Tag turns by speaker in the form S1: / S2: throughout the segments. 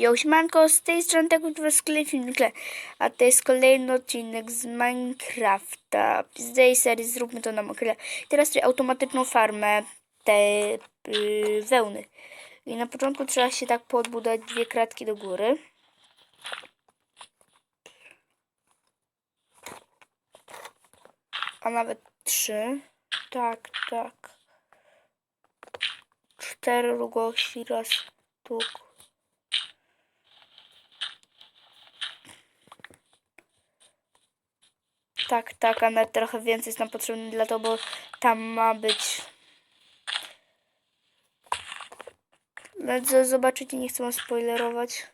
S1: Jo, siemanko, z tej strony tak Sklepie, a to jest kolejny odcinek z Minecrafta. Z tej serii zróbmy to na mokre. Teraz tutaj automatyczną farmę te yy, wełny. I na początku trzeba się tak podbudować dwie kratki do góry. A nawet trzy. Tak, tak. Cztery długości, raz, tu. Tak, tak, a nawet trochę więcej jest nam potrzebne dla tego, bo tam ma być. Zobaczycie, nie chcę spoilerować.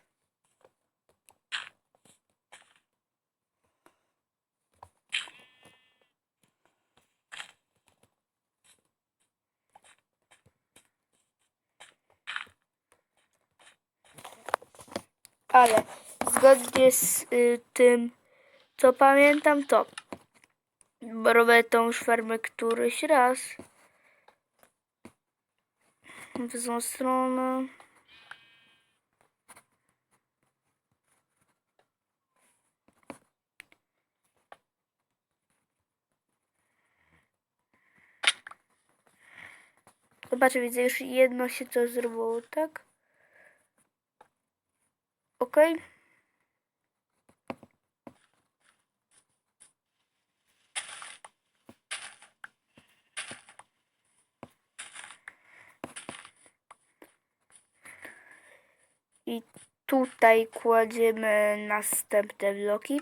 S1: Ale zgodnie z y, tym, co pamiętam, to robię tą już któryś raz. W złą stronę. Zobaczę, widzę, już jedno się to zrobiło, tak? Okej. I tutaj kładziemy następne bloki.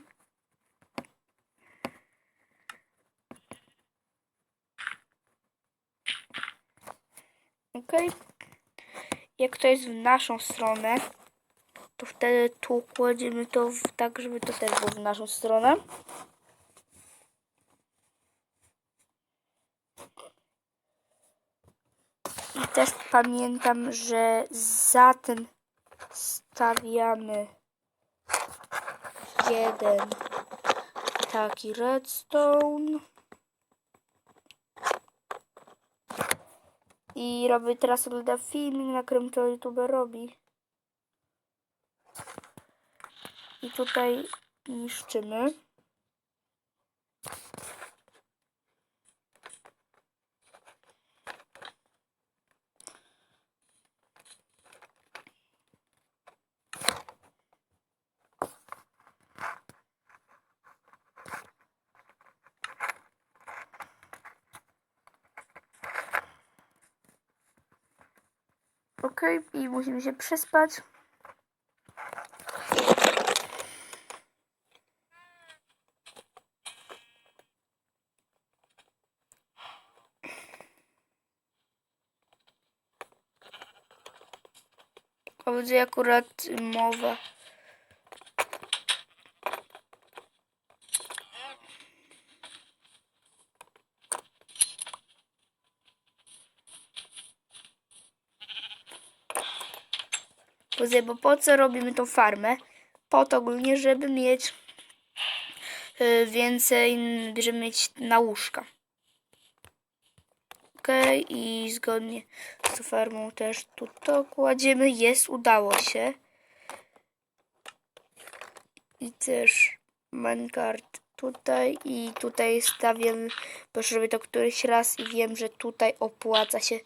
S1: Ok. Jak to jest w naszą stronę, to wtedy tu kładziemy to w, tak, żeby to też było w naszą stronę. I też pamiętam, że za tym stawiamy jeden taki redstone. I robię teraz ogląda filmik, na którym to YouTube robi. I tutaj niszczymy. Ok, i musimy się przespać. Będzie akurat mowa. Bo po co robimy tą farmę? Po to ogólnie, żeby mieć y, więcej, żeby mieć na łóżka. Okej, i zgodnie z farmą też tu to kładziemy. Jest, udało się. I też minecart tutaj i tutaj stawiam, bo już robię to któryś raz i wiem, że tutaj opłaca się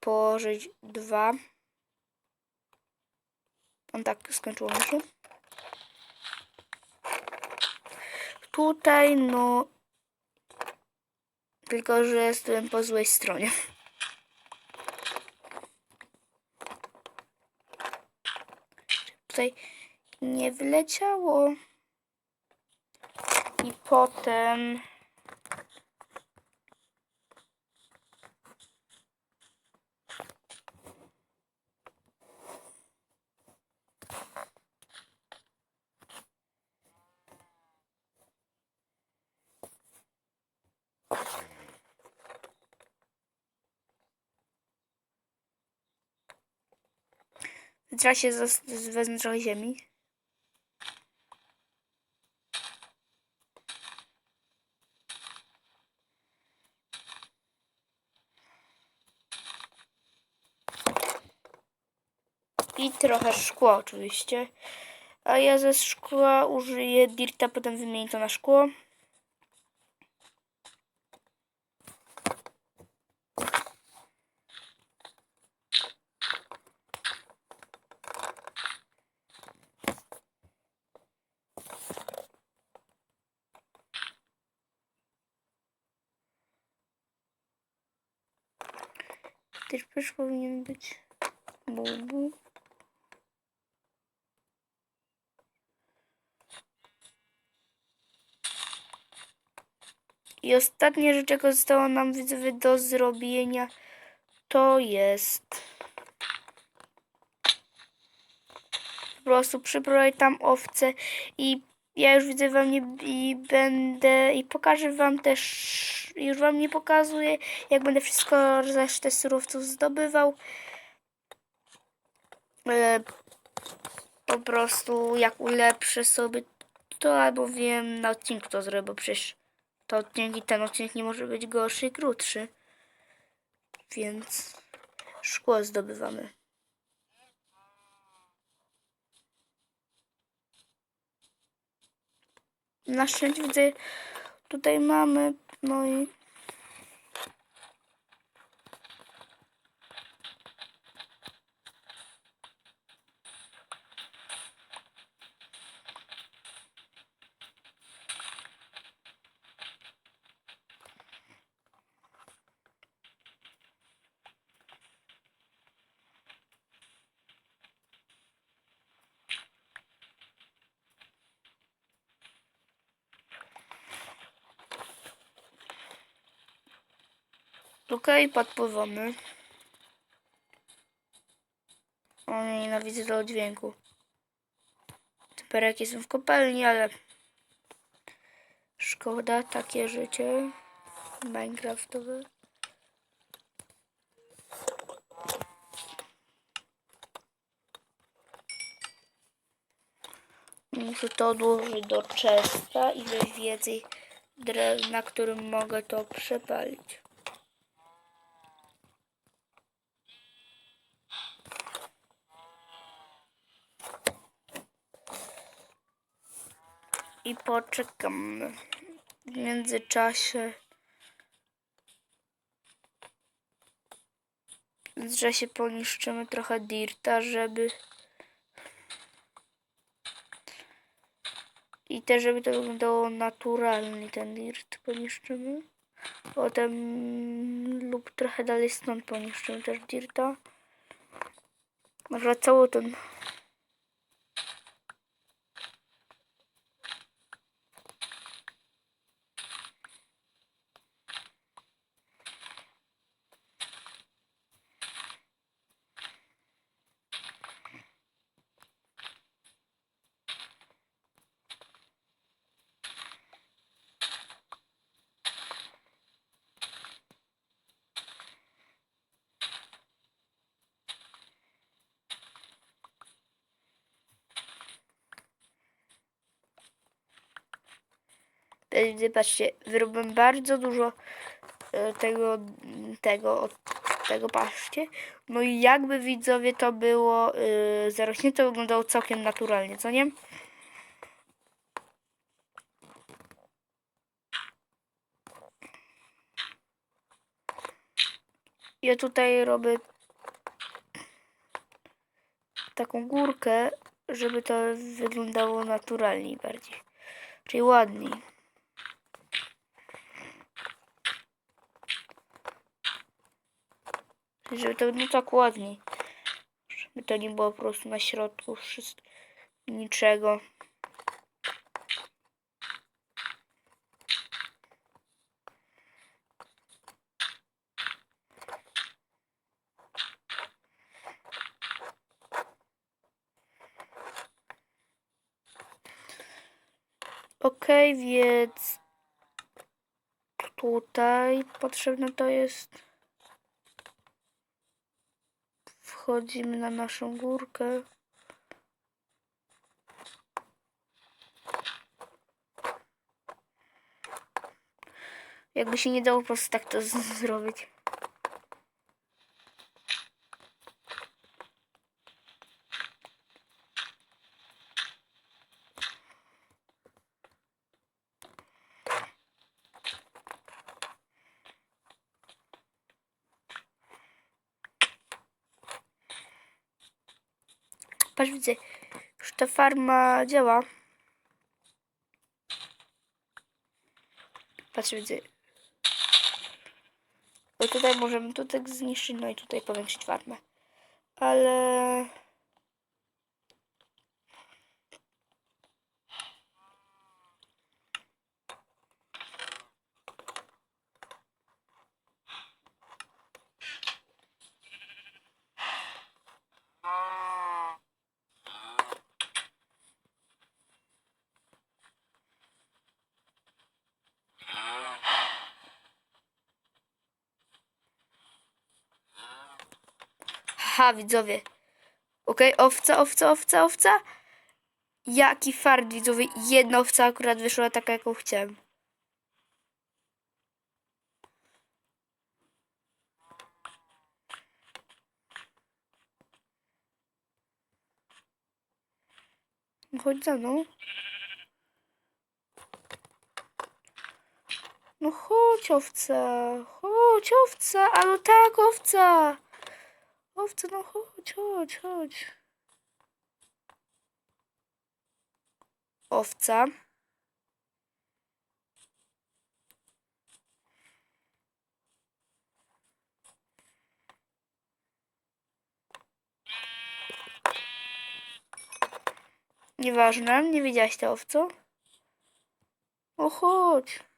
S1: położyć dwa. On tak. Tutaj no tylko, że jestem po złej stronie. Tutaj nie wyleciało. I potem... Zas- wezmę trochę ziemi. I trochę szkła oczywiście. A ja ze szkła użyję dirta, potem wymienię to na szkło. Też powinien być. I ostatnia rzecz, jaka została nam widzowie do zrobienia, to jest po prostu przyprowadź tam owce i ja już widzę wam nie i będę i pokażę wam też już wam nie pokazuję jak będę wszystko resztę surowców zdobywał. E, po prostu jak ulepszę sobie to albo wiem na odcinku to zrobię bo przecież to odcinek i ten odcinek nie może być gorszy i krótszy. Więc szkło zdobywamy Na szczęście widzę, tutaj mamy, no i Okej, podpływamy. O, nie, nienawidzę tego dźwięku. Typerek jestem w kopalni, ale... Szkoda, takie życie. Minecraftowe. Muszę to odłożyć do czesta i więcej drewna, którym mogę to przepalić. i poczekam. W międzyczasie że się poniszczymy trochę dirta, żeby i też żeby to wyglądało naturalnie ten dirt poniszczymy. Potem lub trochę dalej stąd poniszczymy też dirta. Cały ten Wtedy patrzcie, wyrobiłem bardzo dużo e, tego, tego, tego patrzcie. No i jakby widzowie to było yy, zarośnięte, wyglądało całkiem naturalnie, co nie? Ja tutaj robię taką górkę, żeby to wyglądało naturalniej bardziej. Czyli ładniej. Żeby to no tak ładniej. Żeby to nie było po prostu na środku wszystko, niczego. Okej, więc tutaj potrzebne to jest. Wchodzimy na naszą górkę. Jakby się nie dało po prostu tak to zrobić. Patrz, widzę. Już ta farma działa. Patrz, widzę. Bo tutaj możemy to tak zniszczyć, no i tutaj powiększyć farmę. Ale... Haha, widzowie. Okej, owca, owca, owca, owca. Jaki fart, widzowie. Jedna owca akurat wyszła taka, jaką chciałem. No Chodź za mną. No chodź, owca. Chodź, owca. A no tak, owca. Owca, no chodź, chodź, chodź. Owca. Nieważne, nie widziałaś tę owco? O, chodź.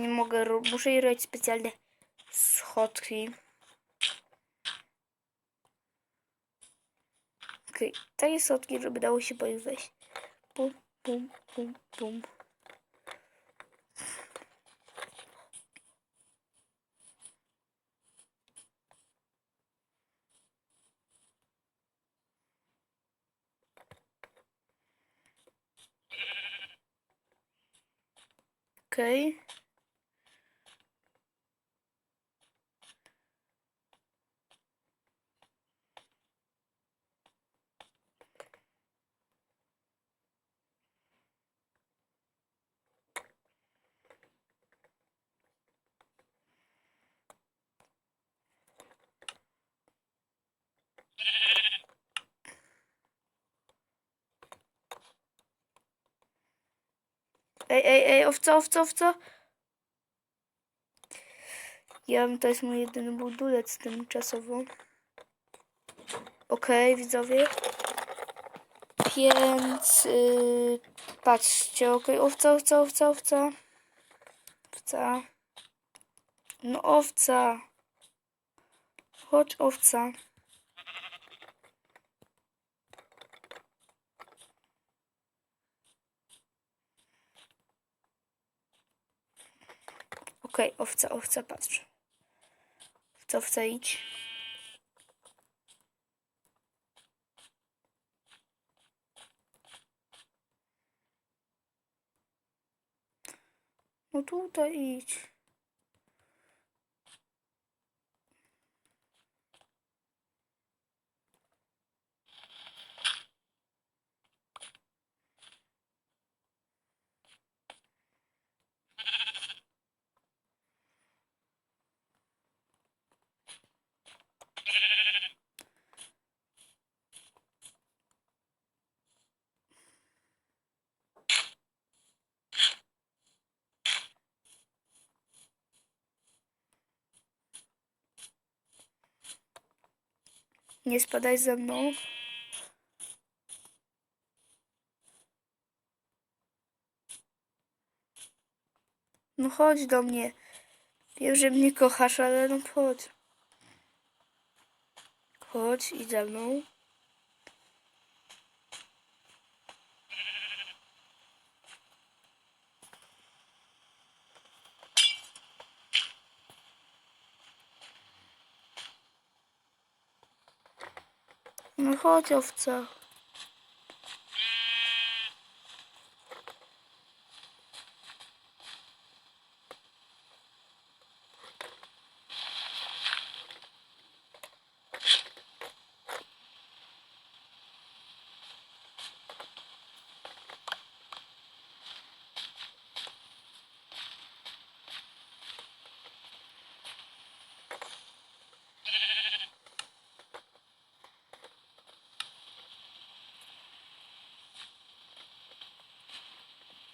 S1: Nie mogę, muszę robić specjalne schodki. Okej, takie schodki, żeby dało się po nich wejść. Pum, pum, pum, pum. Okej. Ej, ej, ej, owca, owca, owca. Ja to jest mój jedyny budulec tymczasowo. Okej, widzowie. Więc yy, patrzcie, okej, owca, owca, owca, owca. Owca. No owca. Chodź, owca. Okej, owca, owca, patrz. Owca, owca, idź. No tutaj idź. Nie spadaj ze mną. No chodź do mnie. Wiem, że mnie kochasz, ale no chodź. Chodź i ze mną. Chodź, owca.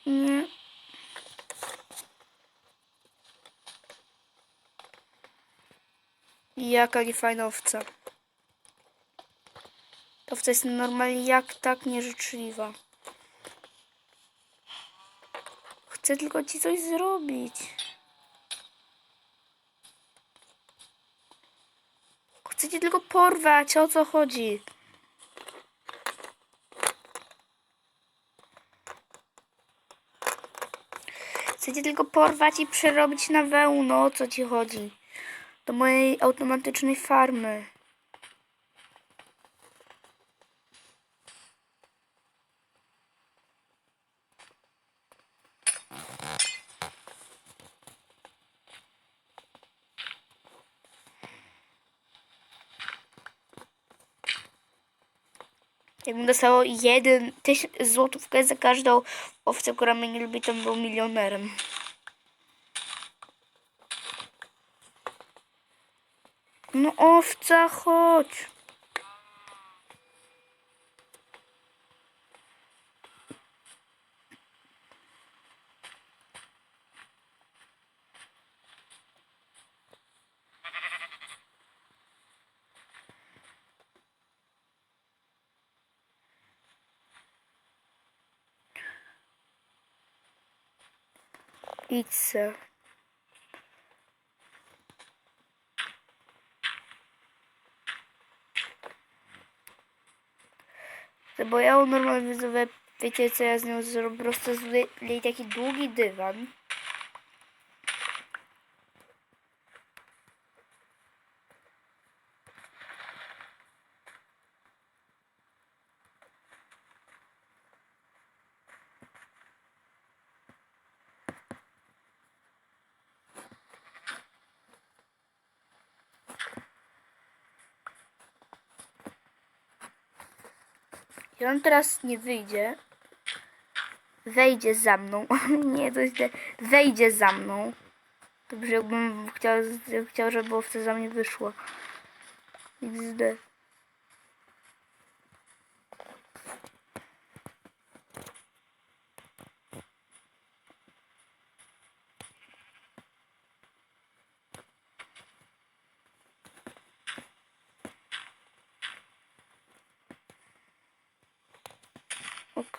S1: Nie. Jaka niefajna owca. Ta owca jest normalnie jak tak nieżyczliwa. Chcę tylko ci coś zrobić. Chcę ci tylko porwać, o co chodzi? Chcę cię tylko porwać i przerobić na wełno, o co ci chodzi? Do mojej automatycznej farmy. Jakbym dostało jeden złotówkę za każdą owcę, która mnie nie lubi, to bym był milionerem. No owca, chodź. Se. Bo ja normalnie wiecie co ja z nią zrobię? Po prostu taki długi dywan. I on teraz nie wyjdzie. Wejdzie za mną. nie, to źle. Wejdzie za mną. Dobrze, jakbym chciał, chciał żeby owca za mnie wyszło. XD.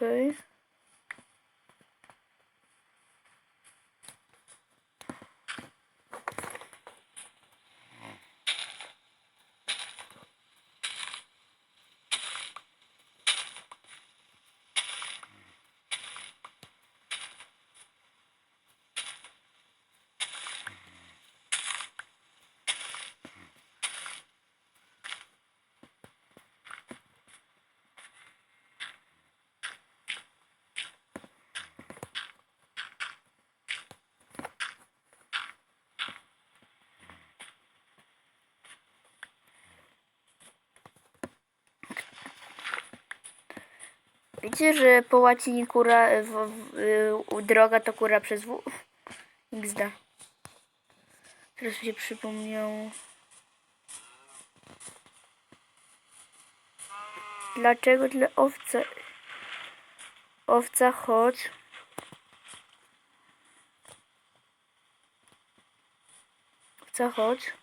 S1: Okej. Wiecie, że po łacinie kura, w, w, y, droga to kura przez W? XD. Teraz mi się przypomniało. Dlaczego tyle owca? Owca, chodź. Owca, chodź.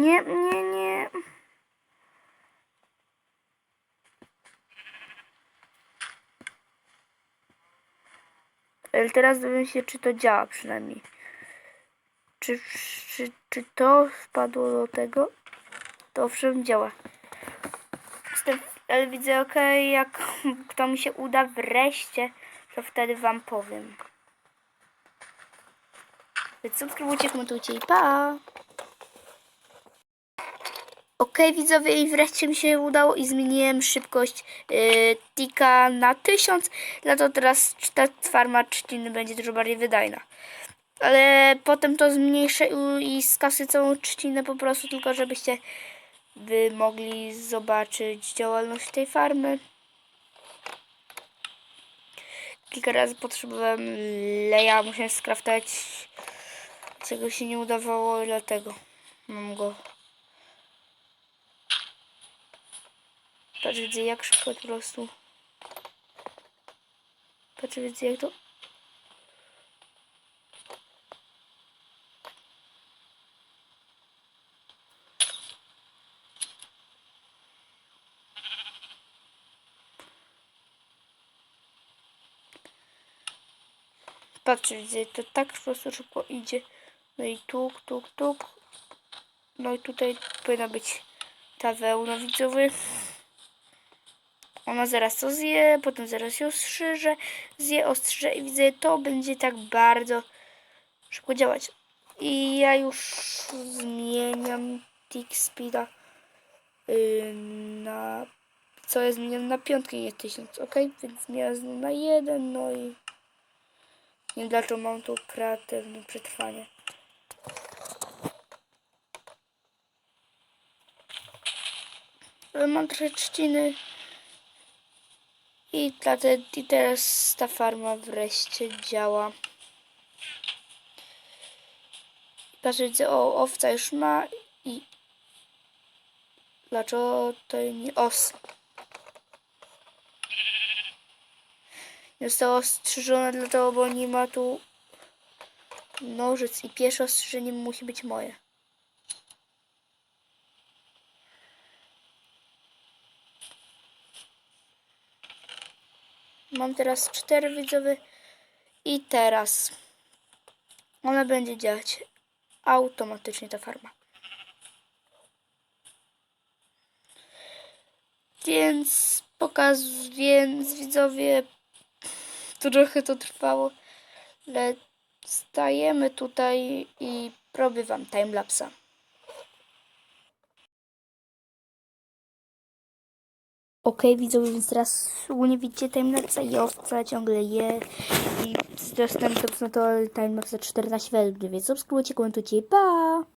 S1: Nie, nie, nie. Ale teraz dowiem się, czy to działa przynajmniej. Czy, czy, czy to wpadło do tego? To owszem działa. Jestem, ale widzę, ok, jak to mi się uda wreszcie, to wtedy wam powiem. Więc subskrybujcie, komentujcie i pa! Okej widzowie i wreszcie mi się udało i zmieniłem szybkość yy, tika na 1000 dlatego teraz ta farma trzciny będzie dużo bardziej wydajna. Ale potem to zmniejszę i, skasy całą trzcinę po prostu tylko żebyście wy mogli zobaczyć działalność tej farmy. kilka razy potrzebowałem leja, musiałem skraftować, czego się nie udawało, dlatego mam go. Patrz, widzę jak szybko po prostu. Patrz, widzę jak to... Patrzcie, widzę, to tak po prostu szybko idzie. No i tuk, tuk, tuk. No i tutaj powinna być ta wełna widzowy. Ona zaraz to zje, potem zaraz ją ostrzyże, zje, ostrzyże i widzę, to będzie tak bardzo szybko działać. I ja już zmieniam tick speeda yy, na co ja zmieniam na piątkę, nie tysiąc, ok? Więc zmieniam na jeden, no i nie dlaczego mam tu kreatywne przetrwanie. Mam trochę trzciny. I, dlatego, I teraz ta farma wreszcie działa. Patrzę, widzę, o, owca już ma i... Dlaczego to nie os? Nie zostało ostrzyżone dlatego, bo nie ma tu nożyc i pierwsze ostrzyżenie musi być moje. Mam teraz cztery widzowy i teraz ona będzie działać automatycznie ta farma. Więc pokaz, więc widzowie trochę to trwało, ale stajemy tutaj i robię wam timelapsa. Okej, widzowie, więc teraz ogólnie widzicie timelapsa i owca ciągle je i dostępny to timelapsa 14 według, więc subskrybujcie, komentujcie, pa!